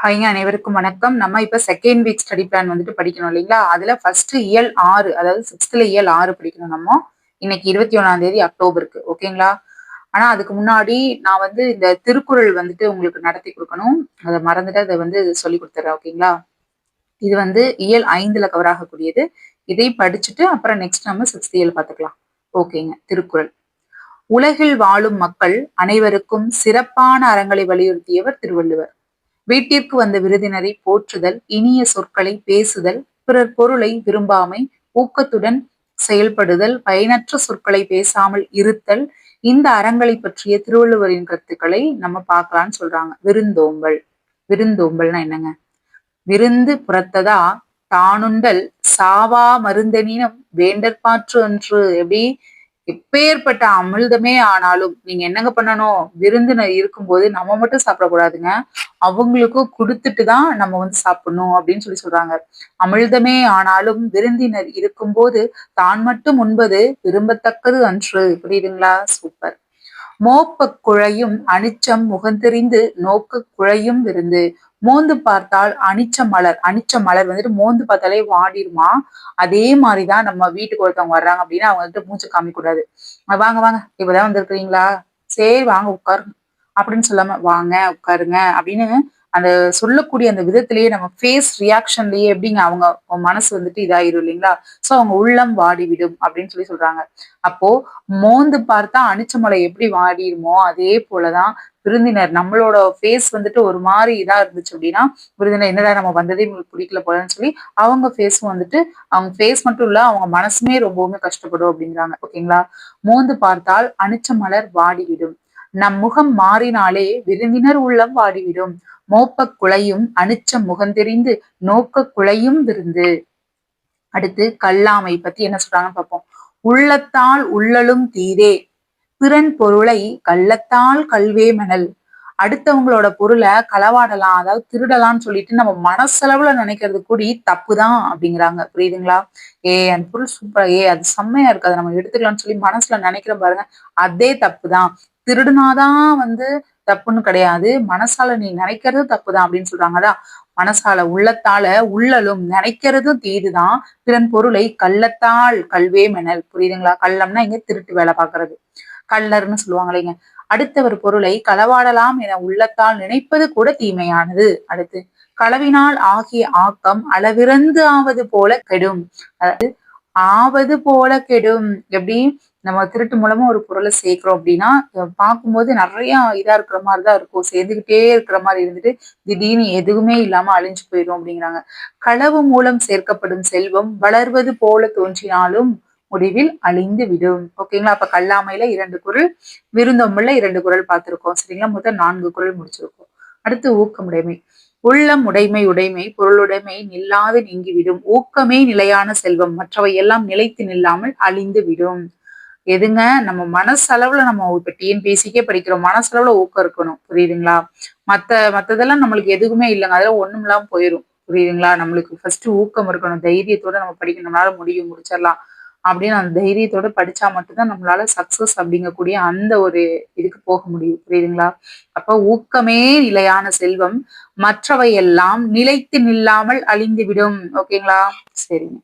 ஹாய்ங்க அனைவருக்கும் வணக்கம். நம்ம இப்போ செகண்ட் வீக் ஸ்டடி பிளான் வந்துட்டு படிக்கணும் இல்லைங்களா? அதில் ஃபர்ஸ்ட் இயல் ஆறு அதாவது சிக்ஸ்த்தில் இயல் ஆறு படிக்கணும் நம்ம. இன்னைக்கு இருபத்தி ஒன்றாம் தேதி அக்டோபருக்கு ஓகேங்களா ஆனா அதுக்கு முன்னாடி நான் வந்து இந்த திருக்குறள் வந்துட்டு உங்களுக்கு நடத்தி கொடுக்கணும். அதை மறந்துட்டு அதை வந்து சொல்லி கொடுத்துட்றேன் ஓகேங்களா இது வந்து இயல் ஐந்தில் கவர் ஆகக்கூடியது. இதை படிச்சுட்டு அப்புறம் நெக்ஸ்ட் நம்ம சிக்ஸ்த் இயல் பார்த்துக்கலாம். ஓகேங்க திருக்குறள். உலகில் வாழும் மக்கள் அனைவருக்கும் சிறப்பான அறங்களை வலியுறுத்தியவர் திருவள்ளுவர். வீட்டிற்கு வந்த விருதினரை போற்றுதல் இனிய சொற்களை பேசுதல் பிறர் பொருளை விரும்பாமை ஊக்கத்துடன் செயல்படுதல் பயனற்ற சொற்களை பேசாமல் இருத்தல் இந்த அறங்களை பற்றிய திருவள்ளுவரின் கருத்துக்களை நம்ம பார்க்கலாம்னு சொல்றாங்க. விருந்தோம்பல். விருந்தோம்பல்னா என்னங்க? விருந்து புறத்ததா? தானுண்டல். சாவா மருந்தனினும் வேண்டற்பாற்று அன்று. எப்படி? எப்பேற்பட்ட அமிழ்தமே ஆனாலும் நீங்க என்னங்க பண்ணணும்? விருந்தினர் இருக்கும்போது நம்ம மட்டும் சாப்பிடக்கூடாதுங்க. அவங்களுக்கும் கொடுத்துட்டு தான் நம்ம வந்து சாப்பிடணும் அப்படின்னு சொல்லி சொல்றாங்க. அமிழ்தமே ஆனாலும் விருந்தினர் இருக்கும்போது தான் மட்டும் உண்பது விரும்பத்தக்கது அன்று. புரியுதுங்களா? சூப்பர். மோப்பக் குழையும் அனிச்சம் முகந்தெறிந்து நோக்க குழையும் விருந்து. மோந்து பார்த்தால் அனிச்ச மலர் அனிச்ச மலர் வந்துட்டு மோந்து பார்த்தாலே வாடிடுமா அதே மாதிரிதான் நம்ம வீட்டுக்கு ஒருத்தவங்க வர்றாங்க அப்படின்னா அவங்க வந்துட்டு மூச்சு காமிக்க கூடாது. வாங்க வாங்க. இப்பதான் வந்திருக்கிறீங்களா? சரி வாங்க உட்காருங்க. அப்படின்னு சொல்லாம வாங்க உட்காருங்க அப்படின்னு அந்த சொல்லக்கூடிய அந்த விதத்திலேயே நம்ம ஃபேஸ் ரியாக்ஷன்லயே எப்படிங்க அவங்க மனசு வந்துட்டு இதாயிரும் இல்லைங்களா? சோ அவங்க உள்ளம் வாடிவிடும் அப்படின்னு சொல்லி சொல்றாங்க. அப்போ மோந்து பார்த்தா அணிச்சமலை எப்படி வாடிடுமோ அதே போலதான் விருந்தினர் நம்மளோட ஃபேஸ் வந்துட்டு ஒரு மாதிரி இதா இருந்துச்சு அப்படின்னா விருந்தினர் என்னடா நம்ம வந்ததே உங்களுக்கு பிடிக்கல போலன்னு சொல்லி அவங்க ஃபேஸும் வந்துட்டு அவங்க ஃபேஸ் மட்டும் இல்ல அவங்க மனசுமே ரொம்பவுமே கஷ்டப்படும் அப்படிங்கிறாங்க. ஓகேங்களா? மோந்து பார்த்தால் அணிச்ச மலர் வாடிவிடும். நம் முகம் மாறினாலே விருந்தினர் உள்ளம் வாடிவிடும். மோப்பக் குழையும் அனுச்சம் முகந்தெறிந்து நோக்க குலையும் விருந்து. அடுத்து கல்லாமை பத்தி என்ன சொல்றாங்கன்னு பார்ப்போம். உள்ளத்தால் உள்ளலும் தீரே பிறன் பொருளை கள்ளத்தால் கல்வே மணல். அடுத்தவங்களோட பொருளை களவாடலாம் அதாவது திருடலாம்னு சொல்லிட்டு நம்ம மனசளவுல நினைக்கிறது கூடி தப்பு தான் அப்படிங்கிறாங்க. புரியுதுங்களா? ஏ அந்த பொருள் சூப்பரா ஏ அது செம்மையா இருக்கு. அதை நம்ம எடுத்துக்கலாம்னு சொல்லி மனசுல நினைக்கிற பாருங்க அதே தப்பு தான் திருடுனாதான் வந்து தப்புன்னு கிடையாது. மனசால நீ நினைக்கிறது தப்புதான் அப்படின்னு சொல்றாங்க மனசால உள்ளத்தால உள்ளலும் நினைக்கிறதும் தீதுதான். பிறன் பொருளை கள்ளத்தால் கல்வே மெனல். புரியுதுங்களா? கள்ளம்னா இங்க திருட்டு வேலை பாக்குறது கள்ளர்னு சொல்லுவாங்க இல்லைங்க அடுத்தவர் பொருளை களவாடலாம் என உள்ளத்தால் நினைப்பது கூட தீமையானது. அடுத்து களவினால் ஆகிய ஆக்கம் அளவிறந்து ஆவது போல கெடும். அதாவது ஆவது போல கெடும். எப்படி? நம்ம திருட்டு மூலமா ஒரு பொருளை சேர்க்கிறோம் அப்படின்னா பார்க்கும்போது நிறைய இதா இருக்கிற மாதிரி தான் இருக்கும். சேர்ந்துகிட்டே இருக்கிற மாதிரி இருந்துட்டு திடீர்னு எதுவுமே இல்லாம அழிஞ்சு போயிடும் அப்படிங்கிறாங்க. களவு மூலம் சேர்க்கப்படும் செல்வம் வளர்வது போல தோன்றினாலும் முடிவில் அழிந்து விடும். ஓகேங்களா? அப்ப கல்லாமையில இரண்டு குரல் விருந்தொம்புல இரண்டு குரல் பார்த்திருக்கோம். சரிங்களா? முதல் நான்கு குரல் முடிச்சிருக்கோம். அடுத்து ஊக்கமுடைமை. உள்ளம் உடைமை உடைமை பொருளுடைமை நில்லாது நீங்கிவிடும். ஊக்கமே நிலையான செல்வம். மற்றவை எல்லாம் நிலைத்து நில்லாமல் அழிந்து விடும். எதுங்க? நம்ம மனசளவுல நம்ம இப்ப டிஎன்பிஎஸ்சிக்கே படிக்கிறோம். மனசளவுல ஊக்கம் இருக்கணும். புரியுதுங்களா? மத்த மத்ததெல்லாம் நம்மளுக்கு எதுவுமே இல்லைங்க. அதெல்லாம் ஒண்ணும் இல்லாம போயிடும் புரியுதுங்களா? நம்மளுக்கு ஃபர்ஸ்ட் ஊக்கம் இருக்கணும். தைரியத்தோட நம்ம படிக்கணும். நம்மளால முடியும். முடிச்சிடலாம். அப்படின்னு அந்த தைரியத்தோட படிச்சா மட்டும்தான் நம்மளால சக்சஸ் அப்படிங்கக்கூடிய அந்த ஒரு இதுக்கு போக முடியும். புரியுதுங்களா? அப்ப ஊக்கமே நிலையான செல்வம். மற்றவை எல்லாம் நிலைத்து நில்லாமல் அழிந்து விடும் ஓகேங்களா? சரிங்க.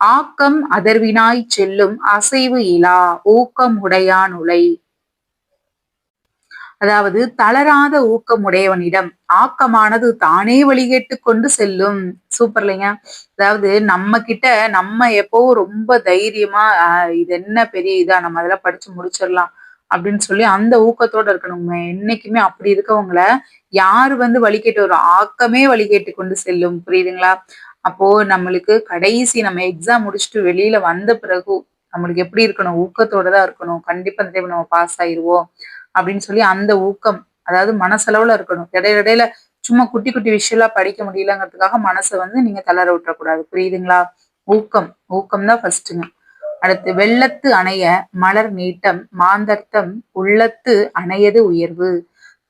ஆக்கம் அதர்வினாய் செல்லும் அசைவு இலா ஊக்கம் உடையான் உலை. அதாவது தளராத ஊக்கம் உடையவனிடம் ஆக்கமானது தானே வழிகேட்டு கொண்டு செல்லும். சூப்பர் இல்லைங்க? அதாவது நம்ம கிட்ட நம்ம எப்போ ரொம்ப தைரியமா இது என்ன பெரிய இதா நம்ம அதெல்லாம் படிச்சு முடிச்சிடலாம் அப்படின்னு சொல்லி அந்த ஊக்கத்தோட இருக்கணும் என்னைக்குமே அப்படி இருக்கவங்கள யாரு வந்து வழிகேட்டு வரும் ஆக்கமே வழிகேட்டு கொண்டு செல்லும். புரியுதுங்களா? அப்போ நம்மளுக்கு கடைசி நம்ம எக்ஸாம் முடிச்சுட்டு வெளியில வந்த பிறகு நம்மளுக்கு எப்படி இருக்கணும்? ஊக்கத்தோட தான் இருக்கணும். கண்டிப்பா இந்த டைம் நம்ம பாஸ் ஆயிருவோம். அப்படின்னு சொல்லி அந்த ஊக்கம் அதாவது மனசளவுல இருக்கணும். இடையில இடையில சும்மா குட்டி குட்டி விஷயம்லாம் படிக்க முடியலங்கிறதுக்காக மனசை வந்து நீங்க தளர விட்டுறக்கூடாது. புரியுதுங்களா? ஊக்கம் ஊக்கம் தான் ஃபர்ஸ்ட்டுங்க அடுத்து வெள்ளத்து அணைய மலர் நீட்டம் மாந்தர்த்தம் உள்ளத்து அணையது உயர்வு.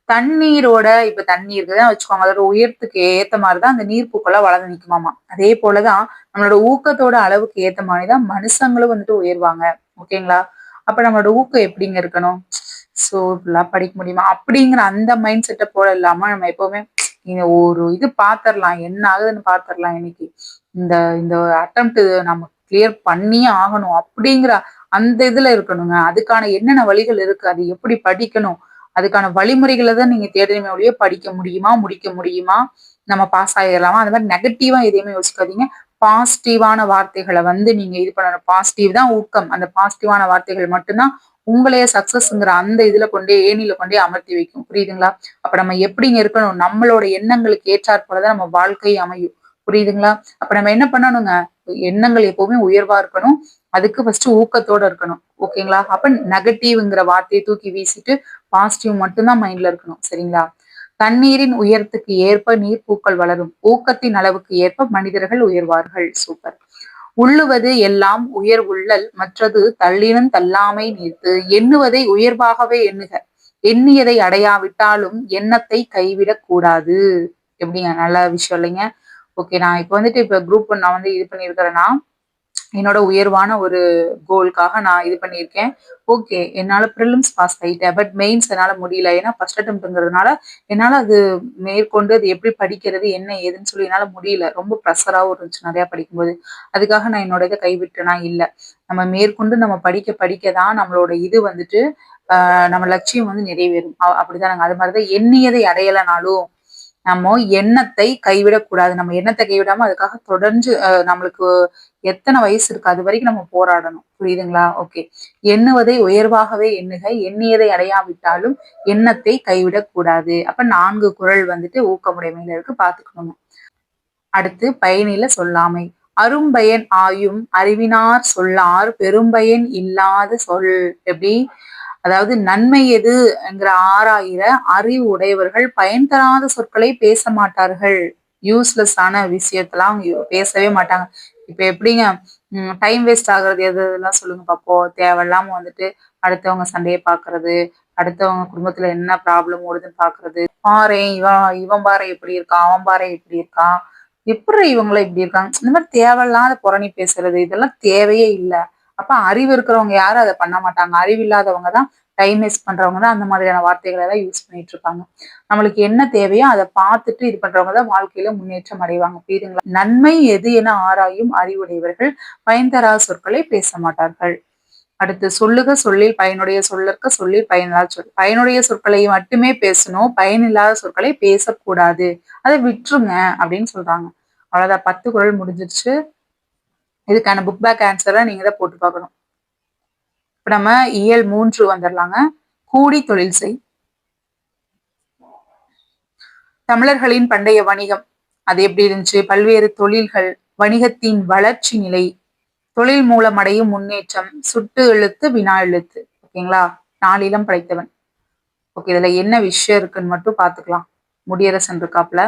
தண்ணீரோட இப்ப தண்ணீர் தான் வச்சுக்கோங்க அதோட உயரத்துக்கு ஏத்த மாதிரிதான் அந்த நீர் பூக்கெல்லாம் வளர்ந்து நிக்குமாமா. அதே போலதான் நம்மளோட ஊக்கத்தோட அளவுக்கு ஏத்த மாதிரிதான் மனுஷங்களும் வந்துட்டு உயர்வாங்க. ஓகேங்களா? அப்ப நம்மளோட ஊக்கம் எப்படிங்க இருக்கணும்? சோ இப்படிலாம் படிக்க முடியுமா? அப்படிங்கிற அந்த மைண்ட் செட்டை போல இல்லாம நம்ம எப்பவுமே ஒரு இது பாத்திரலாம் என்ன ஆகுதுன்னு பாத்திரலாம் இன்னைக்கு. இந்த இந்த அட்டம் நம்ம கிளியர் பண்ணியே ஆகணும். அப்படிங்கிற அந்த இதுல இருக்கணுங்க. அதுக்கான என்னென்ன வழிகள் இருக்கு? அது எப்படி படிக்கணும்? அதுக்கான வழிமுறைகளை தான் நீங்க தேடுறீங்க ஒழிய படிக்க முடியுமா முடிக்க முடியுமா? நம்ம பாஸ் ஆகிடலாமா அந்த மாதிரி நெகட்டிவா எதையுமே யோசிக்காதீங்க. பாசிட்டிவான வார்த்தைகளை வந்து நீங்க இது பண்ணணும். பாசிட்டிவ் தான் ஊக்கம். அந்த பாசிட்டிவான வார்த்தைகள் மட்டும்தான் உங்களையே சக்சஸ்ங்கிற அந்த இதுல கொண்டே ஏனில கொண்டே அமர்த்தி வைக்கும். புரியுதுங்களா? அப்ப நம்ம எப்படிங்க இருக்கணும்? நம்மளோட எண்ணங்களுக்கு ஏற்றாற் போலதான் நம்ம வாழ்க்கை அமையும். புரியுதுங்களா? அப்ப நம்ம என்ன பண்ணணுங்க? எண்ணங்கள் எப்பவுமே உயர்வா இருக்கணும். அதுக்கு ஃபர்ஸ்ட் ஊக்கத்தோட இருக்கணும். ஓகேங்களா அப்ப நெகட்டிவ்ங்கிற வார்த்தையை தூக்கி வீசிட்டு பாசிட்டிவ் மட்டும்தான் மைண்ட்ல இருக்கணும் சரிங்களா? தண்ணீரின் உயரத்துக்கு ஏற்ப நீர் பூக்கள் வளரும். ஊக்கத்தின் அளவுக்கு ஏற்ப மனிதர்கள் உயர்வார்கள். சூப்பர். உள்ளுவது எல்லாம் உயர் உள்ளல் மற்றது தள்ளினும் தள்ளாமை நீர்த்து. எண்ணுவதை உயர்வாகவே எண்ணுக. எண்ணியதை அடையாவிட்டாலும் எண்ணத்தை கைவிடக் கூடாது. எப்படிங்க? நல்ல விஷயம் இல்லைங்க? ஓகே நான் இப்ப வந்துட்டு இப்ப குரூப் நான் வந்து இது பண்ணிருக்கிறேன்னா என்னோட உயர்வான ஒரு கோலுக்காக நான் இது பண்ணியிருக்கேன். ஓகே என்னால ப்ரிலிம்ஸ் பாஸ் ஆயிட்டேன். பட் மெயின்ஸ் என்னால முடியல. ஏன்னா ஃபர்ஸ்ட் அட்டம்ப்ட்ங்கிறதுனால என்னால அது மேற்கொண்டு அது எப்படி படிக்கிறது என்ன ஏதுன்னு சொல்லி என்னால முடியல. ரொம்ப ப்ரெஷராகவும் இருந்துச்சு நிறைய படிக்கும்போது. அதுக்காக நான் என்னோட இதை கைவிட்டேனா இல்லை. நம்ம மேற்கொண்டு நம்ம படிக்க படிக்க தான் நம்மளோட இது வந்துட்டு நம்ம லட்சியம் வந்து நிறைவேறும். அப்படிதான் அது மாதிரிதான் எண்ணியதை அடையலைனாலும் நம்ம எண்ணத்தை கைவிடக்கூடாது. நம்ம எண்ணத்தை கைவிடாம அதுக்காக தொடர்ந்து நம்மளுக்கு எத்தனை வயசு இருக்கு? அது வரைக்கும் நம்ம போராடணும். புரியுதுங்களா? ஓகே எண்ணுவதை உயர்வாகவே எண்ணுக. எண்ணியதை அடையாவிட்டாலும் எண்ணத்தை கைவிடக்கூடாது அப்ப நான்கு குரல் வந்துட்டு ஊக்கமுடைமையில இருக்கு. பாத்துக்கணும் அடுத்து பயனில சொல்லாமை. அரும்பயன் ஆயும் அறிவினார் சொல்லார். பெரும்பயன் இல்லாத சொல். எப்படி? அதாவது நன்மை எது என்கிற ஆறாயிர அறிவு உடையவர்கள் பயன் தராத சொற்களை பேச மாட்டார்கள். யூஸ்லெஸ் ஆன விஷயத்தெல்லாம் பேசவே மாட்டாங்க. இப்ப எப்படிங்க டைம் வேஸ்ட் ஆகுறது எது எல்லாம் சொல்லுங்க பாப்போம் தேவையில்லாம வந்துட்டு அடுத்தவங்க சண்டையை பாக்குறது அடுத்தவங்க குடும்பத்துல என்ன ப்ராப்ளம் ஓடுதுன்னு பாக்குறது. பாரு இவன் இவன் பாரு எப்படி இருக்கான் அவன் பாரு எப்படி இருக்கான். எப்படி இவங்களும் இப்படி இருக்காங்க? இந்த மாதிரி தேவையில்லாத புறணி பேசுறது இதெல்லாம் தேவையே இல்லை. அப்ப அறிவு இருக்கிறவங்க யாரும் அதை பண்ண மாட்டாங்க. அறிவு இல்லாதவங்க தான் டைம் வேஸ்ட் பண்றவங்க தான் அந்த மாதிரியான வார்த்தைகளை தான் யூஸ் பண்ணிட்டு இருப்பாங்க. நம்மளுக்கு என்ன தேவையோ அதை பார்த்துட்டு இது பண்றவங்க தான் வாழ்க்கையில முன்னேற்றம் அடைவாங்க. புரியுதுங்களா? நன்மை எது என ஆராயும் அறிவுடையவர்கள் பயன் தரா சொற்களை பேச மாட்டார்கள். அடுத்து சொல்லுக சொல்லில் பயனுடைய சொல்லற்க சொல்லில் பயனில்லாத சொல். பயனுடைய சொற்களை மட்டுமே பேசணும் பயனில்லாத சொற்களை பேசக்கூடாது. அதை விட்டுருங்க அப்படின்னு சொல்றாங்க. அவ்வளவுதான். பத்து குரல் முடிஞ்சிருச்சு. இதுக்கான புக் பேக் ஆன்சரை நீங்க தான் போட்டு பார்க்கணும். இப்போ நம்ம இயல் மூன்று வந்துடலாங்க கூடி தொழில் செய். தமிழர்களின் பண்டைய வணிகம். அது எப்படி இருந்துச்சு? பல்வேறு தொழில்கள் வணிகத்தின் வளர்ச்சி நிலை தொழில் மூலம் அடையும் முன்னேற்றம் சுட்டு எழுத்து வினா எழுத்து ஓகேங்களா நாளிலம் படைத்தவன். ஓகே இதுல என்ன விஷயம் இருக்குன்னு மட்டும் பாத்துக்கலாம் முடியரசன் இருக்காப்ல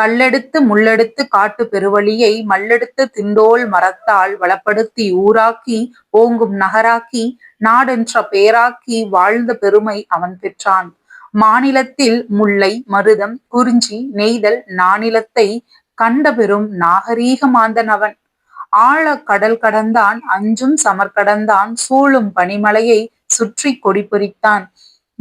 கல்லெடுத்து முள்ளெடுத்து காட்டு பெருவழியை மல்லெடுத்து திண்டோல் மரத்தால் வளப்படுத்தி ஊராக்கி ஓங்கும் நகராக்கி நாடென்ற பேராக்கி வாழ்ந்த பெருமை அவன் பெற்றான். மாநிலத்தில் முல்லை மருதம் குறிஞ்சி நெய்தல் நானிலத்தை கண்ட பெரும் நாகரீக மாந்தன் அவன். ஆழ கடல் கடந்தான் அஞ்சும் சமர்கடந்தான் சூழும் பனிமலையை சுற்றி கொடி பொறித்தான்.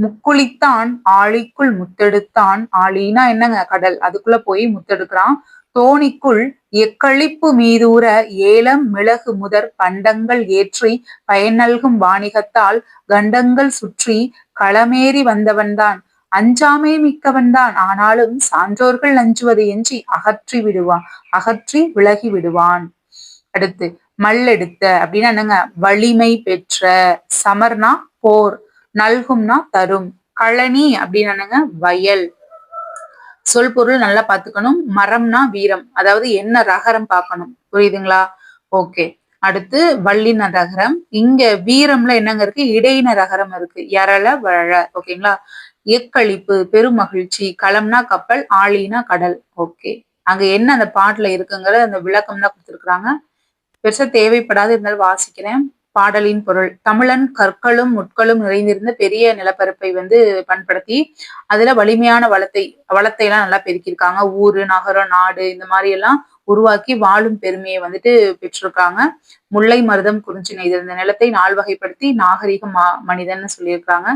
முக்குளித்தான் ஆழிக்குள் முத்தெடுத்தான். ஆழினா என்னங்க? கடல். அதுக்குள்ள போய் முத்தெடுக்கிறான். தோணிக்குள் எக்களிப்பு மீதூர ஏலம் மிளகு முதற் பண்டங்கள் ஏற்றி பயன் நல்கும் வாணிகத்தால் கண்டங்கள் சுற்றி களமேறி வந்தவன்தான். அஞ்சாமே மிக்கவன்தான். ஆனாலும் சான்றோர்கள் அஞ்சுவது எஞ்சி அகற்றி விடுவான் அகற்றி விலகி விடுவான். அடுத்து மல்லெடுத்த அப்படின்னா என்னங்க? வலிமை பெற்ற சமர்னா போர். நல்கும்னா தரும். கழனி அப்படின்னு வயல். சொல் பொருள் நல்லா பாத்துக்கணும் மரம்னா வீரம். அதாவது என்ன ரகரம் பார்க்கணும். புரியுதுங்களா? ஓகே. அடுத்து வள்ளின ரகரம். இங்க வீரம்ல என்னங்க இருக்கு? இடையின ரகரம் இருக்கு. எரள வழ. ஓகேங்களா? எக்களிப்பு பெருமகிழ்ச்சி. களம்னா கப்பல் ஆளினா கடல். ஓகே. அங்க என்ன அந்த பாட்டுல இருக்குங்கிற அந்த விளக்கம் தான் கொடுத்துருக்குறாங்க. பெருசா தேவைப்படாது இருந்தாலும் வாசிக்கிறேன். பாடலின் பொருள். தமிழன் கற்களும் முட்களும் நிறைந்திருந்த பெரிய நிலப்பரப்பை வந்து பண்படுத்தி அதுல வலிமையான வளத்தை வளத்தை எல்லாம் நல்லா பெருக்கியிருக்காங்க. ஊரு நகரம் நாடு இந்த மாதிரி எல்லாம் உருவாக்கி வாழும் பெருமையை வந்துட்டு பெற்றிருக்காங்க. முல்லை மருதம் குறிஞ்சி நெய்தல் இந்த நிலத்தை நாள் வகைப்படுத்தி நாகரிக மா மனிதன் சொல்லியிருக்காங்க.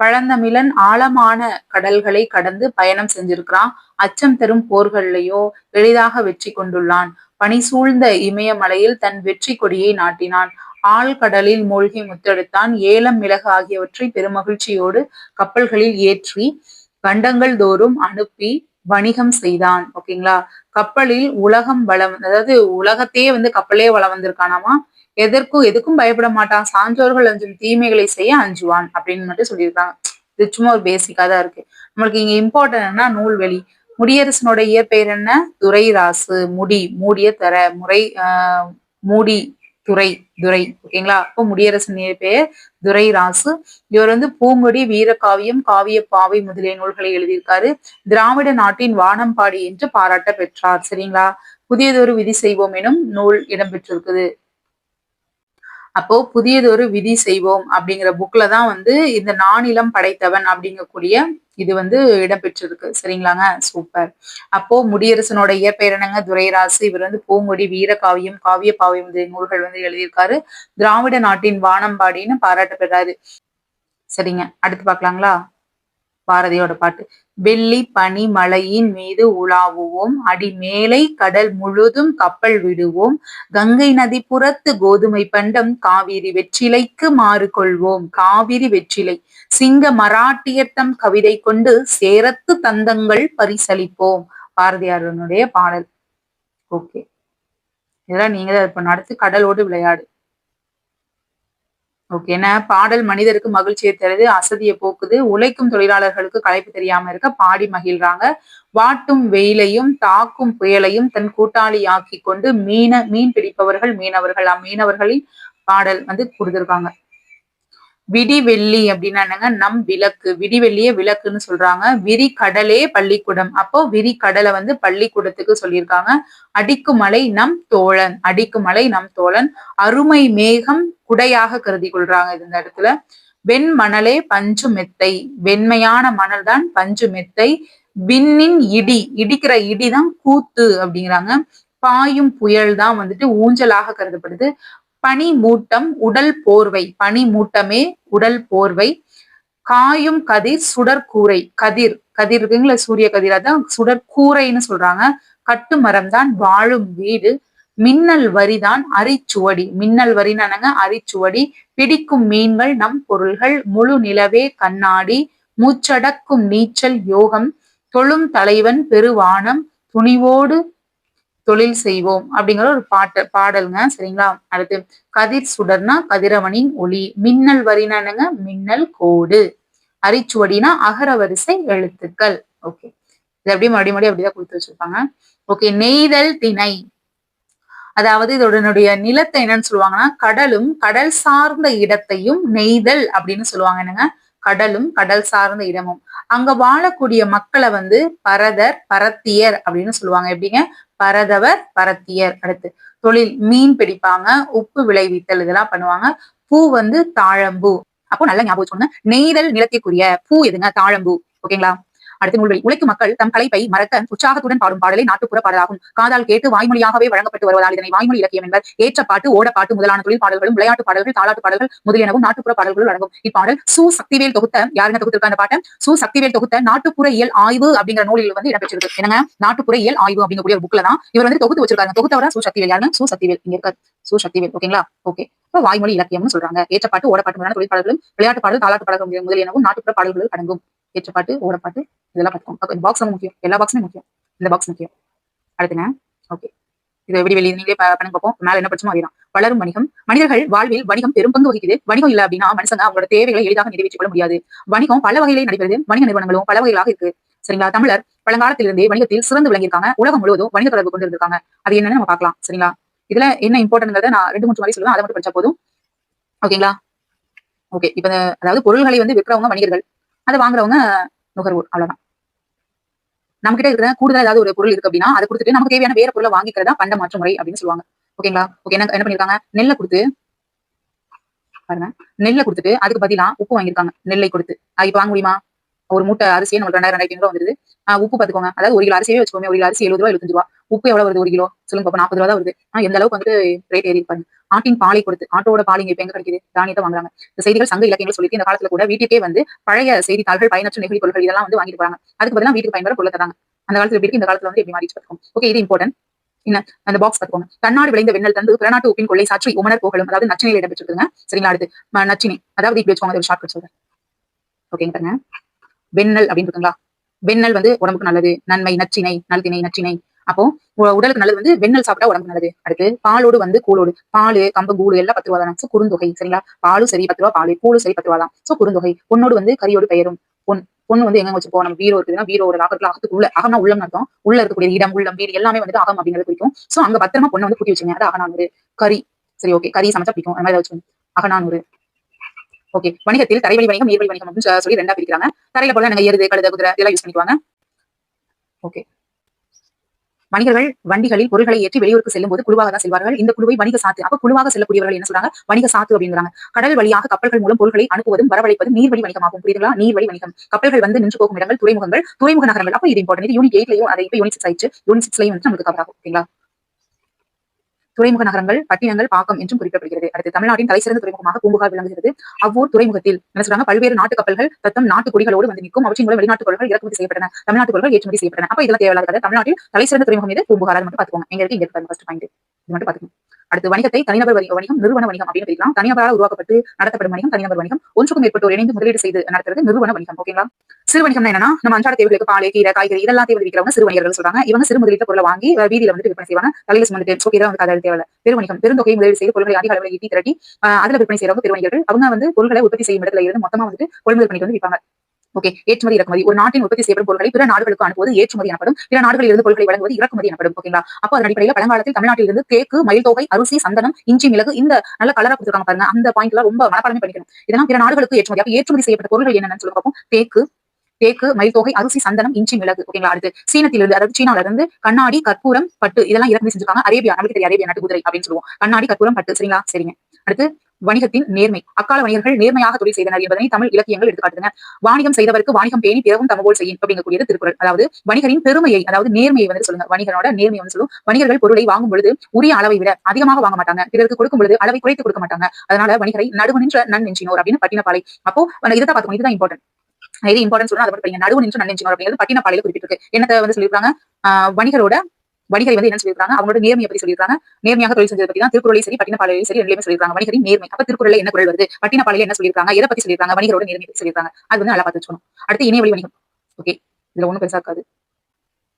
பழந்தமிழன் ஆழமான கடல்களை கடந்து பயணம் செஞ்சிருக்கிறான். அச்சம் தரும் போர்கள்லையோ எளிதாக வெற்றி கொண்டுள்ளான். பனி சூழ்ந்த இமயமலையில் தன் வெற்றி கொடியை நாட்டினான். ஆழ்கடலில் மூழ்கி முத்தெடுத்தான். ஏலம் மிளகு ஆகியவற்றை பெருமகிழ்ச்சியோடு கப்பல்களில் ஏற்றி கண்டங்கள் தோறும் அனுப்பி வணிகம் செய்தான். ஓகேங்களா? கப்பலில் உலகம் வளம் அதாவது உலகத்தையே வந்து கப்பலே வளம் வந்திருக்கானாமா? எதற்கும் எதுக்கும் பயப்பட மாட்டான். சான்றோர்கள் அஞ்சும் தீமைகளை செய்ய அஞ்சுவான் அப்படின்னு மட்டும் சொல்லியிருக்காங்க. இது சும்மா ஒரு பேசிக்கா தான் இருக்கு. நம்மளுக்கு இங்க இம்பார்ட்டன்ட்னா நூல்வெளி. முடியரசனோட இயற்பெயர் என்ன? துரைராசு முடி மூடிய தர முறை ஆஹ் மூடி துறை துரை ஓகேங்களா? அப்போ முடியரசன் பெயர்? துரை ராசு இவர் வந்து பூங்கொடி வீரகாவியம் காவிய பாவை முதலிய நூல்களை எழுதியிருக்காரு. திராவிட நாட்டின் வானம்பாடி என்று பாராட்ட பெற்றார் சரிங்களா? புதியதொரு விதி செய்வோம் எனும் நூல் இடம்பெற்றிருக்குது அப்போ புதியதொரு விதி செய்வோம் அப்படிங்கிற புக்ல தான் வந்து இந்த நானிலம் படைத்தவன் அப்படிங்கக்கூடிய இது வந்து இடம்பெற்றிருக்கு. சரிங்களாங்க? சூப்பர். அப்போ முடியரசனோட இயற்பெயர் என்னங்க துரைராசு இவர் வந்து பூங்கொடி வீரகாவியம் காவிய பாவியம் நூல்கள் வந்து எழுதியிருக்காரு. திராவிட நாட்டின் வானம்பாடின்னு பாராட்ட பெறாரு சரிங்க. அடுத்து பார்க்கலாங்களா? பாரதியோட பாட்டு. வெள்ளி பனி மலையின் மீது உலாவுவோம். அடி மேலை கடல் முழுதும் கப்பல் விடுவோம். கங்கை நதி புறத்து கோதுமை பண்டம் காவிரி வெற்றிலைக்கு மாறு கொள்வோம். காவிரி வெற்றிலை. சிங்க மராட்டியத்தம் கவிதை கொண்டு சேரத்து தந்தங்கள் பரிசளிப்போம். பாரதியாரனுடைய பாடல். ஓகே. இதெல்லாம் நீங்க இப்ப நடத்து கடலோடு விளையாடு. ஓகே பாடல் மனிதருக்கு மகிழ்ச்சியை தருது அசதியை போக்குது உழைக்கும் தொழிலாளர்களுக்கு களைப்பு தெரியாம இருக்க பாடி மகிழ்றாங்க. வாட்டும் வெயிலையும் தாக்கும் புயலையும் தன் கூட்டாளி ஆக்கி கொண்டு மீன மீன் பிடிப்பவர்கள் மீனவர்கள் அம்மீனவர்களின் பாடல் வந்து கொடுத்துருக்காங்க. விடிவெள்ளி அப்படின்னா என்னங்க? நம் விளக்கு. விடிவெள்ளியே விளக்குன்னு சொல்றாங்க. விரி கடலே பள்ளிக்கூடம். அப்போ விரி கடலை வந்து பள்ளிக்கூடத்துக்கு சொல்லியிருக்காங்க. அடிக்குமலை நம் தோழன். அடிக்குமலை நம் தோழன். அருமை மேகம் குடையாக கருதி கொள்றாங்க இந்த இடத்துல. வெண் மணலே பஞ்சு மெத்தை. வெண்மையான மணல் தான் பஞ்சு மெத்தை. விண்ணின் இடி. இடிக்கிற இடிதான் கூத்து அப்படிங்கிறாங்க. பாயும் புயல் தான் வந்துட்டு ஊஞ்சலாக கருதப்படுது. பனி மூட்டம் உடல் போர்வை. பனி மூட்டமே உடல் போர்வை. காயும் கதிர் சுடற்கூரை. கதிர். கதிர் இருக்குங்களா? சூரிய கதிர். அதான் சுடற்கூரைன்னு சொல்றாங்க. கட்டு மரம் தான் வாழும் வீடு. மின்னல் வரிதான் அரிச்சுவடி. மின்னல் வரினானங்க அரிச்சுவடி. பிடிக்கும் மீன்கள் நம் பொருள்கள். முழு நிலவே கண்ணாடி. மூச்சடக்கும் நீச்சல் யோகம். தொழும் தலைவன் பெருவானம். துணிவோடு தொழில் செய்வோம் அப்படிங்கிற ஒரு பாட்டு பாடலுங்க. சரிங்களா? அடுத்து கதிர் சுடர்னா கதிரவனின் ஒளி. மின்னல் வரினானுங்க மின்னல் கோடு. அரிச்சுவடினா அகர வரிசை எழுத்துக்கள். ஓகே இது அப்படியே மறுபடியும் மறுபடியும் அப்படிதான் கொடுத்து வச்சிருப்பாங்க. ஓகே நெய்தல் திணை. அதாவது இதோடனுடைய நிலத்தை என்னன்னு சொல்லுவாங்கன்னா கடலும் கடல் சார்ந்த இடத்தையும் நெய்தல் அப்படின்னு சொல்லுவாங்க. என்னங்க? கடலும் கடல் சார்ந்த இடமும். அங்க வாழக்கூடிய மக்களை வந்து பரதர் பரத்தியர் அப்படின்னு சொல்லுவாங்க. எப்படிங்க? பரதவர் பரத்தியர் அடுத்து தொழில் மீன் பிடிப்பாங்க உப்பு விளைவித்தல் இதெல்லாம் பண்ணுவாங்க. பூ வந்து தாழம்பூ. அப்போ நல்ல ஞாபகம் சொன்ன நெய்தல் நிலத்திற்குரிய பூ எதுங்க? தாழம்பூ. ஓகேங்களா? அடுத்து நூல்வெளி உழைக்கும் மக்கள் தம் கலைப்பை மறக்க உற்சாகத்துடன் பாடும் பாடலை நாட்டுப்புற பாடலாகும் காதால் கேட்டு வாய்மொழியாகவே வழங்கப்பட்டு வருவதால் இதனை வாய்மொழி இலக்கியம் என்பர். ஏற்ற பாட்டு ஓடப்பாட்டு முதலான தொழில் பாடல்களும் விளையாட்டு பாடல்கள் தாளாட்டு பாடல்கள் முதலியனவும் நாட்டுப்புற பாடல்களும் அடங்கும். இப்பாடல் சு சக்திவேல் தொகுத்த யாருங்க தொகுத்திருக்க அந்த பாட்டம் சு சக்திவேல் தொகுத்த நாட்டுப்புற இயல் ஆய்வு அப்படிங்கிற நூலில் வந்து இடம்பெற்றிருக்கு. என்னங்க? நாட்டுப்புற இயல் ஆய்வு அப்படிங்கக்கூடிய புக்ல தான் இவர் வந்து தொகுத்து வச்சிருக்காங்க தொகுத்தவரா சு சக்திவேல்? யாருங்க? சு சக்திவேல். இங்க இருக்க சு சக்திவேல். ஓகேங்களா? ஓகே. வாய்மொழி இலக்கியம்னு சொல்றாங்க. ஏற்றப்பாட்டு ஓடப்பாட்டு முதலான தொழில் பாடல்களும் விளையாட்டு பாடல் தாளாட்டு பாடல்கள் முதலியனவும் நாட்டுப்புற பாடல்கள் அடங்கும். ஏற்ற பாட்டு ஓட பாட்டு இதெல்லாம் பார்த்துக்கோங்க. இந்த பாக்ஸ் முக்கியம். எல்லா பாக்ஸுமே முக்கியம். இந்த பாக்ஸ் முக்கியம். அடுத்துங்க. ஓகே இது எப்படி வெளியே நீங்களே பண்ணி பார்ப்போம். மேல என்ன பிரச்சனை அதுதான். வளரும் வணிகம். மனிதர்கள் வாழ்வில் வணிகம் பெரும் பங்கு வகிக்குது. வணிகம் இல்ல அப்படின்னா மனுஷங்க அவங்களோட தேவைகளை எளிதாக நிறைவேற்றிக் கொள்ள முடியாது. வணிகம் பல வகையிலே நடைபெறுது. வணிக நிறுவனங்களும் பல வகைகளாக இருக்கு. சரிங்களா? தமிழர் பழங்காலத்திலிருந்தே வணிகத்தில் சிறந்து விளங்கியிருக்காங்க. உலகம் முழுவதும் வணிக தொடர்பு கொண்டு இருக்காங்க அது என்னன்னு நம்ம பார்க்கலாம். சரிங்களா? இதுல என்ன இம்பார்ட்டன்ட் நான் ரெண்டு மூணு மாதிரி சொல்லுவேன். அதை மட்டும் படிச்சா போதும். ஓகேங்களா ஓகே இப்ப அதாவது பொருள்களை வந்து விற்கிறவங்க வணிகர்கள். அதை வாங்குறவங்க நுகர்வோர். அவ்வளவுதான். நம்ம கிட்ட இருக்கிற கூடுதல் ஏதாவது ஒரு பொருள் இருக்கு அப்படின்னா அதை கொடுத்துட்டு நமக்கு தேவையான வேற பொருளை வாங்கிக்கிறதா பண்ட மாற்று முறை அப்படின்னு சொல்லுவாங்க. ஓகேங்களா ஓகே என்ன என்ன பண்ணிருக்காங்க நெல்லை கொடுத்து பாருங்க. நெல்லை கொடுத்துட்டு அதுக்கு பதிலா உப்பு வாங்கியிருக்காங்க. நெல்லை கொடுத்து. இப்ப வாங்க முடியுமா? ஒரு மூட்டை அரிசியே நம்மளுக்கு ரெண்டாயிரம் ரெண்டாயிரத்தி ஐநூறு வந்துருது. ஆஹ் உப்பு பாத்துக்கோங்க அதாவது ஒரு கிலோ அரிசியே வச்சுக்கோங்க ஒரு கிலோ அரிசி எழுபது ரூபா எழுபத்தஞ்சு ரூபா. உப்பு எவ்வளவு வருது? ஒரு கிலோ. சொல்லுங்க பாப்பா நாற்பது ரூபா தான் வருது. ஆனா எந்த அளவுக்கு வந்துட்டு ரேட் ஏறி இருப்பாங்க ஆட்டின் பாலை கொடுத்து ஆட்டோட பால் இங்க இப்ப எங்க கிடைக்குது? தானியத்தை வாங்குறாங்க. இந்த செய்திகள் சங்க இலக்கியங்கள் சொல்லிட்டு இந்த காலத்துல கூட வீட்டுக்கே வந்து பழைய செய்தித்தாள்கள் பயனற்ற நெகிழி பொருட்கள் இதெல்லாம் வந்து வாங்கிட்டு போறாங்க. அதுக்கு பதிலாக வீட்டுக்கு பயன்பெற பொருள் தராங்க. அந்த காலத்துல எப்படி இந்த காலத்துல வந்து எப்படி மாறி பார்த்துக்கோங்க ஓகே இது இம்பார்ட்டன்ட் என்ன? அந்த பாக்ஸ் பார்த்துக்கோங்க தன்னாடு விளைந்த வெண்ணல் தந்து பிறநாட்டு உப்பின் கொள்ளை சாற்றி உமனர் புகழும். அதாவது நச்சினையில் இடம்பெற்றிருக்குங்க சரிங்களா அடுத்து. நச்சினை. அதாவது இப்படி வச்சுக்கோங்க ஒரு ஷார்ட் சொல்றேன். ஓகேங்க பாருங்க. வெண்ணல் அப்படின்னு இருக்குங்களா? வெண்ணல் வந்து உடம்புக்கு நல்லது. நன்மை நச்சினை நல்தினை நச்சினை. அப்போ உடலுக்கு நல்லது வந்து வெண்ணல் சாப்பிட்டா உடம்புக்கு நல்லது. அடுத்து பாலோடு வந்து கூழோடு. பால் கம்பு கூழு எல்லாம் பத்து ரூபா தானே. சோ குறுந்தொகை சரிங்களா? பாலும் சரி பத்து ரூபா. பால் கூழும் சரி பத்து ரூபா தான். சோ குறுந்தொகை. பொண்ணோடு வந்து கரியோடு பெயரும். பொன் பொண்ணு வந்து எங்க வச்சுப்போம் நம்ம வீரோ இருக்குதுன்னா வீரோ ஒரு லாக்கத்துல அகத்துக்குள்ள அகனா உள்ளம் நடத்தும் உள்ள இருக்கக்கூடிய இடம் உள்ளம் வீடு எல்லாமே வந்து அகம் அப்படிங்கிறது குறிக்கும். சோ அங்க பத்திரமா பொண்ணை வந்து குட்டி வச்சுங்க. அது அகநானூறு. கறி சரி ஓகே கறி சமைச்சா பிடிக்கும். அந்த மாதிரி வச்சுக்கோங்க. அகநானூறு. ஓகே வணிகத்தில் தரைவழி வணிகம் நீர்வழி வணிகம் அப்படின்னு சொல்லி ரெண்டா பிரிக்கிறாங்க. தரையில போல நீங்க எருது கழுத குதிரை இதெல்லாம் யூஸ் பண்ணிக்குவாங்க. ஓகே வணிகர்கள் வண்டிகளில் பொருட்களை ஏற்றி வெளியூருக்கு செல்லும் போது குழுவாக தான் செல்வார்கள். இந்த குழுவை வணிக சாத்து அப்ப குழுவாக செல்லக்கூடியவர்கள் என்ன சொல்றாங்க? வணிக சாத்து அப்படிங்கிறாங்க. கடல் வழியாக கப்பல்கள் மூலம் பொருட்களை அனுப்புவதும் வரவழைப்பதும் நீர்வழி வணிகமாகும். புரியுதுங்களா? நீர்வழி வணிகம். கப்பல்கள் வந்து நின்று போகும் இடங்கள் துறைமுகங்கள் துறைமுக நகரங்கள். அப்ப இது இம்பார்ட்டன் இது யூனிட் எயிட்லயும் அதை இப்ப யூனிட் சிக்ஸ் ஆயிடுச்சு. யூனிட் சிக்ஸ்லயும் வந்து நமக்கு கவர் ஆகும். ஓகேங்களா? துறைமுக நகரங்கள் பட்டினங்கள் பாக்கம் என்றும் குறிப்பிடப்படுகிறது. அடுத்து தமிழ்நாட்டின் தலைசிறந்த துறைமுகமாக பூம்புகார் விளங்குகிறது. அவ்வூர் துறைமுகத்தில் என்ன சொல்றாங்க? பல்வேறு நாட்டு கப்பல்கள் தத்தம் நாட்டு கொடிகளோடு வந்து நிற்கும். அவற்றின் மூலம் வெளிநாட்டு பொருட்கள் இறக்குமதி செய்யப்பட்டன. தமிழ்நாட்டு பொருட்கள் ஏற்றுமதி செய்யப்பட்டன. அப்ப இதெல்லாம் தேவையில்லாத தமிழ்நாட்டில் தலைசிறந்த துறைமுகம் இது பூம்புகார். மட்டும் பாத்துக்கோங்க எங்களுக்கு இங்க ஃபர்ஸ்ட் பாயிண்ட் இது மட்டும் பாத்துக்கோங்க அடுத்து வணிகத்தை தனிநபர் வணிகம் நிறுவன வணிகம் அப்படின்னு பிரிக்கலாம். தனிநபரால் உருவாக்கப்பட்டு நடத்தப்படும் வணிகம் தனிநபர் வணிகம். ஒன்றுக்கும் மேற்பட்டோர் இணைந்து முதலீடு செய்து நடத்துறது நிறுவன வணிகம் ஓகேங்களா சிறு வணிகம் என்னன்னா நம்ம அன்றாட தேவைகளுக்கு பால் கீரை காய்கறி இதெல்லாம் தேவை விற்கிறவங்க சிறு வணிகர்கள் சொல்றாங்க. இவங்க சிறு முதலீட்டு பொருளை வாங்கி வீதியில வந்து விற்பனை செய்வாங்க. தலையில சுமந்துட்டு ஓகே தான் வந்து கதை தேவை பெரு வணிகம் பெருந்தொகையை முதலீடு செய்து பொருட்களை அதிக அளவில் ஈட்டி திரட்டி அதுல விற்பனை செய்யறவங்க பெருவணிகர்கள். அவங்க வந்து பொருட்களை உற்பத்தி செய்யும் இடத்துல இருந்து மொத்தமா வந்து கொள்முதல் பண்ணிட்டு வந்து விற்பாங்க. ஓகே ஏற்றுமதி இறக்குமதி. ஒரு நாட்டின் உற்பத்தி செய்யப்படும் பொருட்களை பிற நாடுகளுக்கு அனுப்புவது ஏற்றுமதி எனப்படும். பிற நாடுகளில் இருந்து பொருட்களை வழங்குவது இறக்குமதி எனப்படும். ஓகேங்களா அப்போ அதன் அடிப்படையில் பழங்காலத்தில் தமிழ்நாட்டில் இருந்து தேக்கு மயில் தொகை அரிசி சந்தனம் இஞ்சி மிளகு இந்த நல்ல கலரா கொடுத்துருக்காங்க பாருங்க. அந்த பாயிண்ட்ல ரொம்ப மனப்பாடமே பண்ணிக்கணும். இதெல்லாம் பிற நாடுகளுக்கு ஏற்றுமதி. அப்ப ஏற்றுமதி செய்யப்பட்ட பொருட்கள் என்னன்னு சொல்லுங்க பார்ப்போம் தேக்கு தேக்கு மயில் தொகை அரிசி சந்தனம் இஞ்சி மிளகு. ஓகேங்களா அடுத்து சீனத்திலிருந்து அதாவது சீனால இருந்து கண்ணாடி கற்பூரம் பட்டு இதெல்லாம் இறக்குமதி செஞ்சிருக்காங்க. அரேபியா நமக்கு தெரியும். அரேபியா நாட்டு குதிரை அப்படின்னு சொல்லுவோம். கண்ணாடி கற்பூரம் பட்டு. சரிங்களா? சரிங்க. அடுத்து வணிகத்தின் நேர்மை. அக்கால வணிகர்கள் நேர்மையாக தொழில் செய்தனர் என்பதனை தமிழ் இலக்கியங்கள் எடுத்துக்காட்டுங்க வாணிகம் செய்தவருக்கு வாணிகம் பேணி பிறவும் தமபோல் செய்யும் அப்படிங்கக்கூடியது திருக்குறள். அதாவது வணிகரின் பெருமையை அதாவது நேர்மையை வந்து சொல்லுங்க. வணிகரோட நேர்மையை வந்து சொல்லும். வணிகர்கள் பொருளை வாங்கும் பொழுது உரிய அளவை விட அதிகமாக வாங்க மாட்டாங்க. பிறருக்கு கொடுக்கும் பொழுது அளவை குறைத்து கொடுக்க மாட்டாங்க. அதனால வணிகரை நடுவு நின்ற நன் நெஞ்சினோர் அப்படின்னு பட்டினப்பாலை. அப்போ இதை தான் பார்த்துக்கணும் இதுதான் இம்பார்ட்டன்ட் இது இம்பார்ட்டன்ஸ் சொன்னா அதை மட்டும் நடுவு நின்று நன் நெஞ்சினோர் அப்படிங்கிறது பட்டினப்பாலையில குறிப்பிட்டிருக்கு. என்னத்தை வந்து சொல்லியிருக்காங்க? வணிகரோட வணிகரை வந்து என்ன சொல்லியிருக்காங்க. அவங்களோட நேர்மையை பத்தி சொல்லியிருக்காங்க. நேர்மையாக தொழில் செஞ்சதை பத்தி தான் திருக்குறளை சரி பட்டினப்பாளையும் சரி ரெண்டுமே சொல்லியிருக்காங்க. வணிகரின் நேர்மை. அப்ப திருக்குறள்ல என்ன குரல் வருது? பட்டினப்பாளையில என்ன சொல்லியிருக்காங்க? எதை பத்தி சொல்லியிருக்காங்க? வணிகரோட நேர்மை பத்தி சொல்லியிருக்காங்க. அது வந்து நல்லா பார்த்து வச்சுக்கணும். அடுத்து இணையவழி வணிகம். ஓகே. இதுல ஒண்ணும் பெருசா இருக்காது.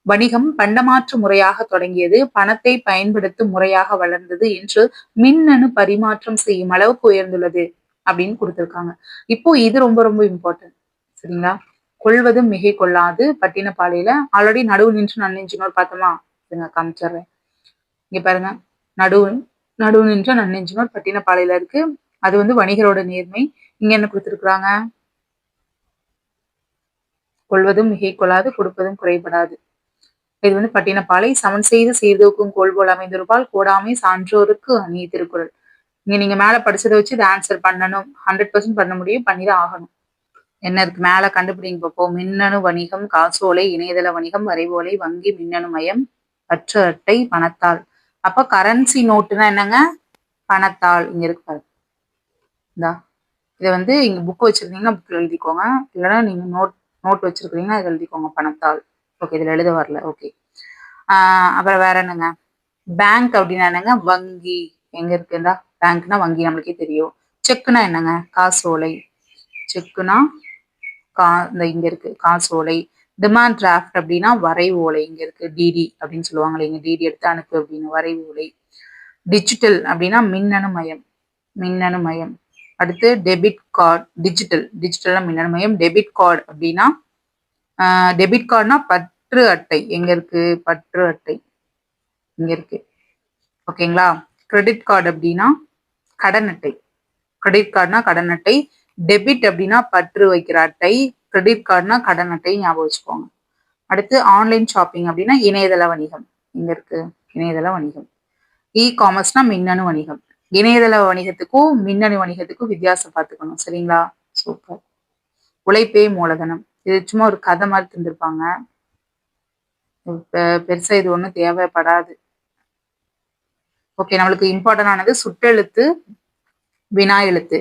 வணிகம் பண்டமாற்று முறையாக தொடங்கியது பணத்தை பயன்படுத்தும் முறையாக வளர்ந்தது என்று மின்னணு பரிமாற்றம் செய்யும் அளவுக்கு உயர்ந்துள்ளது அப்படின்னு கொடுத்திருக்காங்க. இப்போ இது ரொம்ப ரொம்ப இம்பார்ட்டன்ட் சரிங்களா? கொள்வதும் மிகை கொள்ளாது பட்டினப்பாளையில ஆல்ரெடி நடுவு நின்று நன்னெஞ்சினோர் பார்த்தோமா? இருங்க காமிச்சிடுறேன் இங்க பாருங்க நடுவு நடுவு நின்ற நன்னெஞ்சினோர் பட்டினப்பாலையில இருக்கு. அது வந்து வணிகரோட நேர்மை. இங்க என்ன கொடுத்திருக்கிறாங்க? கொள்வதும் மிகை கொள்ளாது கொடுப்பதும் குறைபடாது. இது வந்து பட்டினப்பாலை சமன் செய்து செய்தோக்கும் கோல் போல் அமைந்திருப்பால் கோடாமை சான்றோருக்கு அணிய திருக்குறள். இங்க நீங்க மேல படிச்சதை வச்சு இதை ஆன்சர் பண்ணணும். ஹண்ட்ரட் பர்சன்ட் பண்ண முடியும் பண்ணிதான் ஆகணும். என்ன இருக்கு? மேல கண்டுபிடிங்க பார்ப்போம் மின்னணு வணிகம் காசோலை இணையதள வணிகம் வரைவோலை வங்கி மின்னணு மயம். பற்று அட்டை பணத்தாள். அப்ப கரன்சி நோட்டுனா என்னங்க? பணத்தாள். இங்க இருக்கு பாருங்க. இந்தா. இதை வந்து இங்க புக் வச்சிருந்தீங்கன்னா புக்ல எழுதிக்கோங்க. இல்லைன்னா நீங்க நோட் நோட் வச்சிருக்கிறீங்கன்னா இதை எழுதிக்கோங்க. பணத்தாள். ஓகே இதுல எழுத வரல. ஓகே ஆஹ் அப்புறம் வேற என்னங்க? பேங்க் அப்படின்னா என்னங்க? வங்கி. எங்க இருக்குதா பேங்க்னா வங்கி. நம்மளுக்கே தெரியும். செக்குனா என்னங்க? காசோலை. செக்குனா கா இந்த இங்க இருக்கு. காசோலை. டிமாண்ட் டிராஃப்ட் அப்படின்னா வரைவு ஓலை. இங்க இருக்கு டிடி அப்படின்னு சொல்லுவாங்களே இல்லைங்க டிடி எடுத்து அனுப்பு அப்படின்னு. வரைவு ஓலை. டிஜிட்டல் அப்படின்னா மின்னணு மயம். மின்னணு மயம். அடுத்து டெபிட் கார்டு டிஜிட்டல் டிஜிட்டல்னா மின்னணு மயம். டெபிட் கார்டு அப்படின்னா டெபிட் கார்டுனா பற்று அட்டை. எங்க இருக்கு? பற்று அட்டை. இங்க இருக்கு. ஓகேங்களா கிரெடிட் கார்டு அப்படின்னா கடன் அட்டை. கிரெடிட் கார்டுனா கடன் அட்டை. டெபிட் அப்படின்னா பற்று வைக்கிற அட்டை. கிரெடிட் கார்டுனா கடன் அட்டை ஞாபகம் வச்சுக்கோங்க. அடுத்து ஆன்லைன் ஷாப்பிங் அப்படின்னா இணையதள வணிகம். இங்க இருக்கு? இணையதள வணிகம். இ காமர்ஸ்னா மின்னணு வணிகம். இணையதள வணிகத்துக்கும் மின்னணு வணிகத்துக்கும் வித்தியாசம் பார்த்துக்கணும். சரிங்களா? சூப்பர் உழைப்பே மூலதனம். இது சும்மா ஒரு கதை மாதிரி தந்திருப்பாங்க. பெருசா இது ஒன்றும் தேவைப்படாது. ஓகே நம்மளுக்கு இம்பார்ட்டன் ஆனது சுட்டெழுத்து வினா எழுத்து.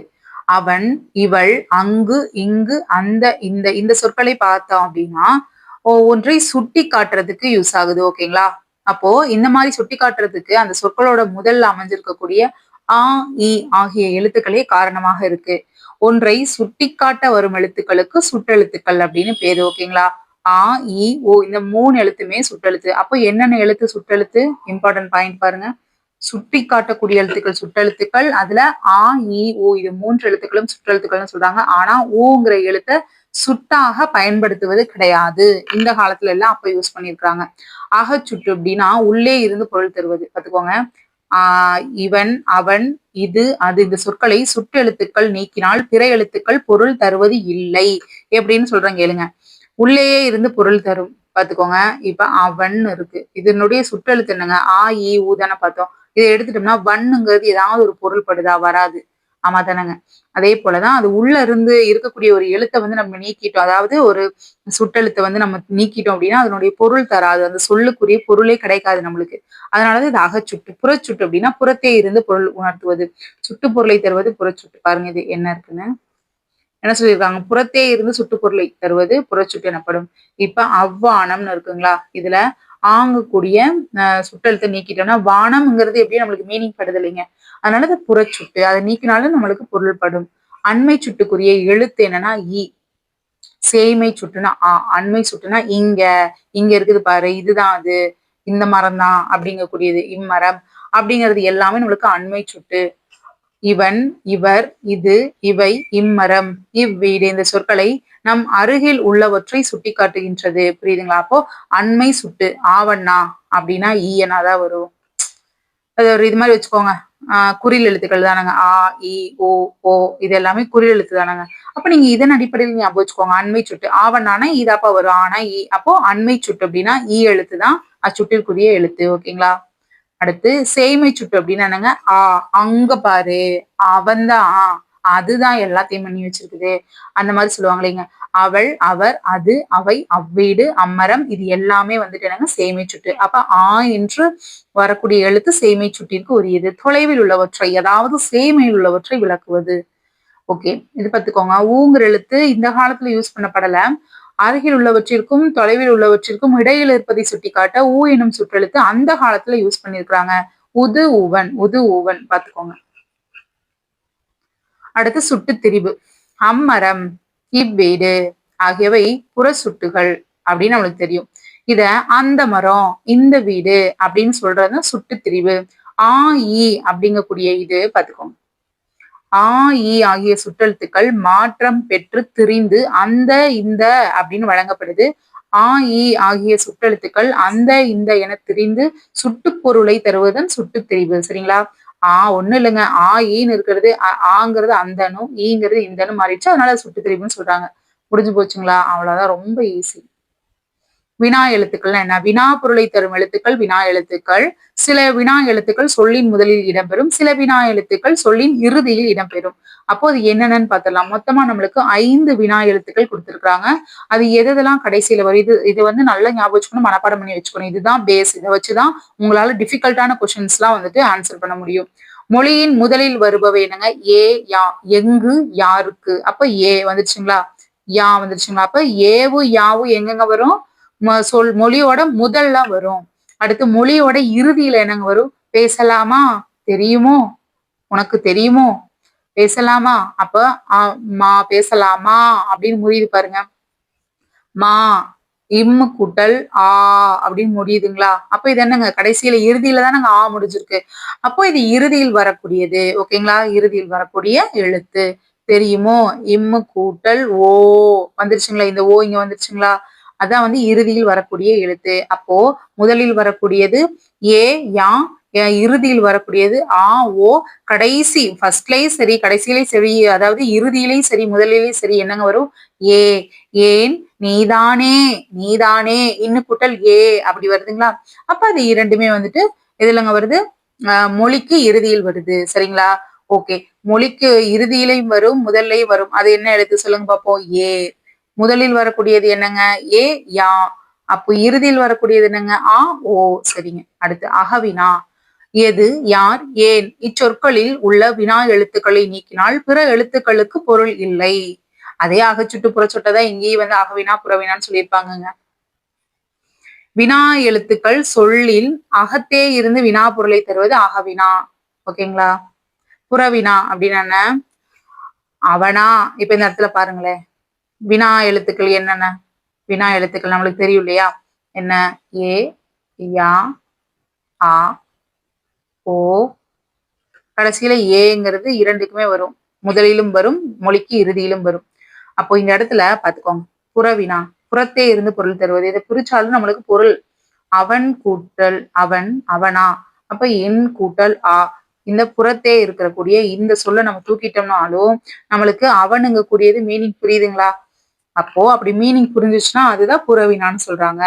அவன் இவள் அங்கு இங்கு அந்த இந்த இந்த சொற்களை பார்த்தோம் அப்படின்னா ஒன்றை சுட்டி காட்டுறதுக்கு யூஸ் ஆகுது ஓகேங்களா? அப்போ இந்த மாதிரி சுட்டி காட்டுறதுக்கு அந்த சொற்களோட முதல்ல அமைஞ்சிருக்கக்கூடிய ஆ இ ஆகிய எழுத்துக்களே காரணமாக இருக்கு. ஒன்றை சுட்டிக்காட்ட வரும் எழுத்துக்களுக்கு சுட்டெழுத்துக்கள் அப்படின்னு பேரு ஓகேங்களா? ஆ இ ஓ இந்த மூணு எழுத்துமே சுட்டெழுத்து. அப்போ என்னென்ன எழுத்து சுட்டெழுத்து? இம்பார்ட்டன்ட் பாயிண்ட் பாருங்க. சுட்டி காட்டக்கூடிய எழுத்துக்கள் சுட்டெழுத்துக்கள் அதுல ஆ இ ஓ இது மூன்று எழுத்துக்களும் சுற்றெழுத்துக்கள்னு சொல்றாங்க. ஆனா ஓங்கிற எழுத்த சுட்டாக பயன்படுத்துவது கிடையாது. இந்த காலத்துல எல்லாம் அப்ப யூஸ் பண்ணிருக்காங்க சுட்டு அப்படின்னா உள்ளே இருந்து பொருள் தருவது. பார்த்துக்கோங்க. ஆஹ் இவன் அவன் இது அது இந்த சொற்களை சுற்றெழுத்துக்கள் நீக்கினால் பிற எழுத்துக்கள் பொருள் தருவது இல்லை எப்படின்னு சொல்றாங்க. கேளுங்க. உள்ளேயே இருந்து பொருள் தரும். பாத்துக்கோங்க இப்ப அவன் இருக்கு. இதனுடைய சுற்றெழுத்து என்னங்க? ஆ இ ஊ தானே பார்த்தோம். இதை எடுத்துட்டோம்னா வண்ணுங்கிறது ஏதாவது ஒரு பொருள் படுதா வராது. ஆமா தானேங்க. அதே போலதான் அது உள்ள இருந்து இருக்கக்கூடிய ஒரு எழுத்தை வந்து நம்ம நீக்கிட்டோம். அதாவது ஒரு சுட்டெழுத்தை வந்து நம்ம நீக்கிட்டோம் அப்படின்னா அதனுடைய பொருள் தராது. அந்த சொல்லுக்குரிய பொருளே கிடைக்காது நம்மளுக்கு. அதனாலதான் இது அகச்சுட்டு புறச்சுட்டு அப்படின்னா புறத்தே இருந்து பொருள் உணர்த்துவது. சுட்டு பொருளை தருவது புறச்சுட்டு. பாருங்க இது என்ன இருக்குன்னு. என்ன சொல்லியிருக்காங்க? புறத்தே இருந்து சுட்டு பொருளை தருவது புறச்சுட்டு எனப்படும். இப்ப அவ்வானம்னு இருக்குங்களா? இதுல ஆங்கக்கூடிய சுட்டெழுத்தை நீக்கிட்டோம்னா வானம்ங்கிறது எப்படியும் நம்மளுக்கு மீனிங் படுது இல்லைங்க. அதனால அது புறச்சுட்டு அதை நீக்கினாலும் நம்மளுக்கு பொருள்படும். அண்மை சுட்டுக்குரிய எழுத்து என்னன்னா இ. சேமை சுட்டுனா ஆ. அண்மை சுட்டுனா இங்க. இங்க இருக்குது பாரு இதுதான் அது. இந்த மரம் தான் அப்படிங்கக்கூடியது. இம்மரம் அப்படிங்கிறது எல்லாமே நம்மளுக்கு அண்மை சுட்டு இவன் இவர் இது இவை இம்மரம். இவ்வீடு இந்த சொற்களை நம் அருகில் உள்ளவற்றை சுட்டி காட்டுகின்றது புரியுதுங்களா? அப்போ அண்மை சுட்டு ஆவண்ணா அப்படின்னா ஈயனா தான் வரும். அது ஒரு இது மாதிரி வச்சுக்கோங்க. ஆஹ் குறில் எழுத்துக்கள் தானங்க. ஆ இ ஓ ஓ இது எல்லாமே குறில் எழுத்து தானங்க. அப்ப நீங்க இதன் அடிப்படையில் ஞாபகம் வச்சுக்கோங்க. அண்மை சுட்டு ஆவண்ணானா இதாப்பா வரும். ஆனா இ அப்போ அண்மை சுட்டு அப்படின்னா ஈ எழுத்து தான் அச்சுட்டிற்குரிய எழுத்து. ஓகேங்களா? அடுத்து சேமை சுட்டு அப்படின்னு என்னங்க? ஆ அங்க பாரு. அவன்தான் அதுதான் எல்லாத்தையும் பண்ணி வச்சிருக்குது. அந்த மாதிரி சொல்லுவாங்க இல்லைங்க அவள் அவர் அது அவை அவ்வீடு அம்மரம் இது எல்லாமே வந்துட்டு என்னங்க? சேமை சுட்டு. அப்ப ஆ என்று வரக்கூடிய எழுத்து சேமை சுட்டிற்கு உரியது. தொலைவில் உள்ளவற்றை அதாவது சேமையில் உள்ளவற்றை விளக்குவது. ஓகே இது பார்த்துக்கோங்க. ஊங்குற எழுத்து இந்த காலத்துல யூஸ் பண்ணப்படல. அருகில் உள்ளவற்றிற்கும் தொலைவில் உள்ளவற்றிற்கும் இடையில் இருப்பதை சுட்டிக்காட்ட ஊ எனும் சுற்றெழுத்து அந்த காலத்துல யூஸ் பண்ணிருக்கிறாங்க உது ஊவன் உது ஊவன் பாத்துக்கோங்க அடுத்து சுட்டு திரிவு அம்மரம் இவ்வீடு ஆகியவை புற சுட்டுகள் அப்படின்னு நம்மளுக்கு தெரியும். இத அந்த மரம் இந்த வீடு அப்படின்னு சொல்றது சுட்டு திரிவு ஆ ஈ அப்படிங்கக்கூடிய இது பாத்துக்கோங்க ஆ இ ஆகிய சுற்றெழுத்துக்கள் மாற்றம் பெற்று திரிந்து அந்த இந்த அப்படின்னு வழங்கப்படுது. ஆ இ ஆகிய சுற்றெழுத்துக்கள் அந்த இந்த என திரிந்து சுட்டு பொருளை தருவதன் சுட்டு தெரிவு. சரிங்களா? ஆ ஒண்ணு இல்லைங்க. ஆ ஈன்னு இருக்கிறது ஆங்கிறது அந்தனும் ஈங்கிறது இந்தனும் மாறிடுச்சு. அதனால சுட்டு தெரிவுன்னு சொல்றாங்க. முடிஞ்சு போச்சுங்களா? அவ்வளவுதான். ரொம்ப ஈஸி வினா எழுத்துக்கள்னா என்ன? வினா பொருளை தரும் எழுத்துக்கள் வினா எழுத்துக்கள். சில வினா எழுத்துக்கள் சொல்லின் முதலில் இடம்பெறும். சில வினா எழுத்துக்கள் சொல்லின் இறுதியில் இடம்பெறும். அப்போ அது என்னென்னு பார்த்துடலாம். மொத்தமா நம்மளுக்கு ஐந்து வினா எழுத்துக்கள் கொடுத்துருக்காங்க அது எதெல்லாம் கடைசியில வரும்? இது இது வந்து நல்லா ஞாபகம் வச்சுக்கணும் மனப்பாடம் பண்ணி வச்சுக்கணும். இதுதான் பேஸ் இதை வச்சுதான் உங்களால டிஃபிகல்ட்டான கொஸ்டின்ஸ் எல்லாம் வந்துட்டு ஆன்சர் பண்ண முடியும். மொழியின் முதலில் வருபவை என்னங்க? ஏ யா. எங்கு யாருக்கு? அப்ப ஏ வந்துருச்சுங்களா? யா வந்துருச்சுங்களா? அப்ப ஏவு யாவு எங்கெங்க வரும்? சொல் மொழியோட முதல்ல வரும். அடுத்து மொழியோட இறுதியில என்னங்க வரும்? பேசலாமா? தெரியுமோ? உனக்கு தெரியுமோ? பேசலாமா? அப்ப மா பேசலாமா? அப்படின்னு முடியுது பாருங்க. மா இம்மு கூட்டல் ஆ அப்படின்னு முடியுதுங்களா? அப்ப இது என்னங்க? கடைசியில இறுதியில தானங்க ஆ முடிஞ்சிருக்கு. அப்போ இது இறுதியில் வரக்கூடியது. ஓகேங்களா? இறுதியில் வரக்கூடிய எழுத்து. தெரியுமோ? இம்மு கூட்டல் ஓ. வந்துருச்சுங்களா? இந்த ஓ இங்க வந்துருச்சுங்களா? அதான் வந்து இறுதியில் வரக்கூடிய எழுத்து. அப்போ முதலில் வரக்கூடியது ஏ யா இறுதியில் வரக்கூடியது ஆ ஓ. கடைசி ஃபர்ஸ்ட்லயும் சரி கடைசியிலையும் சரி அதாவது இறுதியிலையும் சரி முதலிலையும் சரி என்னங்க வரும்? ஏ. ஏன்? நீதானே நீதானே. இன்னும் கூட்டல் ஏ. அப்படி வருதுங்களா? அப்ப அது இரண்டுமே வந்துட்டு எதுலங்க வருது? ஆஹ் மொழிக்கு இறுதியில் வருது. சரிங்களா? ஓகே. மொழிக்கு இறுதியிலையும் வரும் முதல்லையும் வரும். அது என்ன எழுத்து சொல்லுங்க பார்ப்போம் ஏ. முதலில் வரக்கூடியது என்னங்க? ஏ யா. அப்போ இறுதியில் வரக்கூடியது என்னங்க? ஆ ஓ. சரிங்க. அடுத்து அகவினா. எது? யார்? ஏன். இச்சொற்களில் உள்ள வினா எழுத்துக்களை நீக்கினால் பிற எழுத்துக்களுக்கு பொருள் இல்லை. அதே அகச்சுட்டு புறச்சொட்டதான் இங்கேயும் வந்து அகவினா புறவினான்னு சொல்லியிருப்பாங்கங்க. வினா எழுத்துக்கள் சொல்லில் அகத்தே இருந்து வினா பொருளை தருவது அகவினா. ஓகேங்களா? புறவினா அப்படின்னா அவனா. இப்ப இந்த இடத்துல பாருங்களேன். வினா எழுத்துக்கள் என்னென்ன? வினா எழுத்துக்கள் நம்மளுக்கு தெரியும் இல்லையா? என்ன? ஏ யா ஆ ஓ. கடைசியில ஏங்கிறது இரண்டுக்குமே வரும். முதலிலும் வரும் மொழிக்கு இறுதியிலும் வரும். அப்போ இந்த இடத்துல பாத்துக்கோங்க புறவினா புறத்தே இருந்து பொருள் தருவது. இதை பிரிச்சாலும் நம்மளுக்கு பொருள். அவன் கூட்டல் அவன் அவனா. அப்ப என் கூட்டல் ஆ. இந்த புறத்தே இருக்கக்கூடிய இந்த சொல்ல நம்ம தூக்கிட்டோம்னாலும் நம்மளுக்கு அவனுங்க கூடியது மீனிங் புரியுதுங்களா? அப்போ அப்படி மீனிங் புரிஞ்சிச்சுன்னா அதுதான் புறவினான்னு சொல்றாங்க.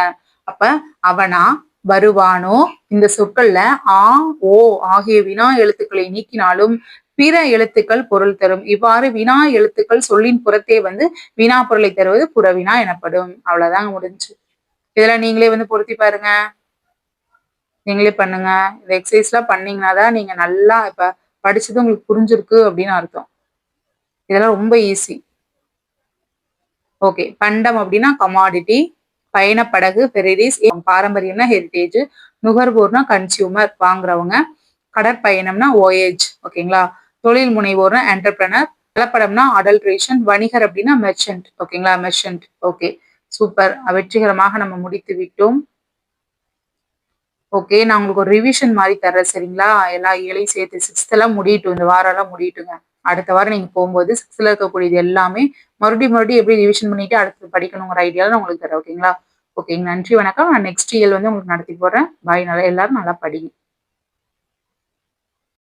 அப்ப அவனா வருவானோ? இந்த சொற்கள்ல ஆ ஓ ஆகிய வினா எழுத்துக்களை நீக்கினாலும் பிற எழுத்துக்கள் பொருள் தரும். இவ்வாறு வினா எழுத்துக்கள் சொல்லின் புறத்தே வந்து வினா பொருளை தருவது புறவினா எனப்படும். அவ்வளவுதாங்க முடிஞ்சு. இதுல நீங்களே வந்து பொருத்தி பாருங்க. நீங்களே பண்ணுங்க. இந்த எக்ஸசைஸ் எல்லாம் பண்ணீங்கன்னா தான் நீங்க நல்லா இப்ப படிச்சது உங்களுக்கு புரிஞ்சிருக்கு அப்படின்னு அர்த்தம். இதெல்லாம் ரொம்ப ஈஸி ஓகே பண்டம் அப்படின்னா கமாடிட்டி பயணப்படகு ஃபெரிடிஸ் பாரம்பரியம்னா ஹெரிட்டேஜ் நுகர்வோர்னா கன்சியூமர் வாங்குறவங்க. கடற்பயணம்னா ஓஏஜ் ஓகேங்களா தொழில் முனைவோர்னா என்டர்பிரனர் கலப்படம்னா அடல்ட்ரேஷன் வணிகர் அப்படின்னா மெர்ச்சன்ட் ஓகேங்களா மெர்ச்சன்ட் ஓகே சூப்பர் வெற்றிகரமாக நம்ம முடித்து விட்டோம். ஓகே நான் உங்களுக்கு ஒரு ரிவிஷன் மாதிரி தர்றேன் சரிங்களா? எல்லா ஏழையும் சேர்த்து சிக்ஸ்த் எல்லாம் முடியட்டும் இந்த வாரம் எல்லாம் முடியட்டுங்க. அடுத்த வாரம் நீங்க போகும்போது சிக்ஸ்ல இருக்கக்கூடியது எல்லாமே மறுபடியும் மறுபடியும் எப்படி ரிவிஷன் பண்ணிட்டு அடுத்து படிக்கணுங்கிற ஐடியாவில் நான் உங்களுக்கு தரேன் ஓகேங்களா ஓகேங்க நன்றி வணக்கம். நான் நெக்ஸ்ட் இயர் வந்து உங்களுக்கு நடத்தி போடுறேன் பாய் நல்லா எல்லாரும் நல்லா படிங்க.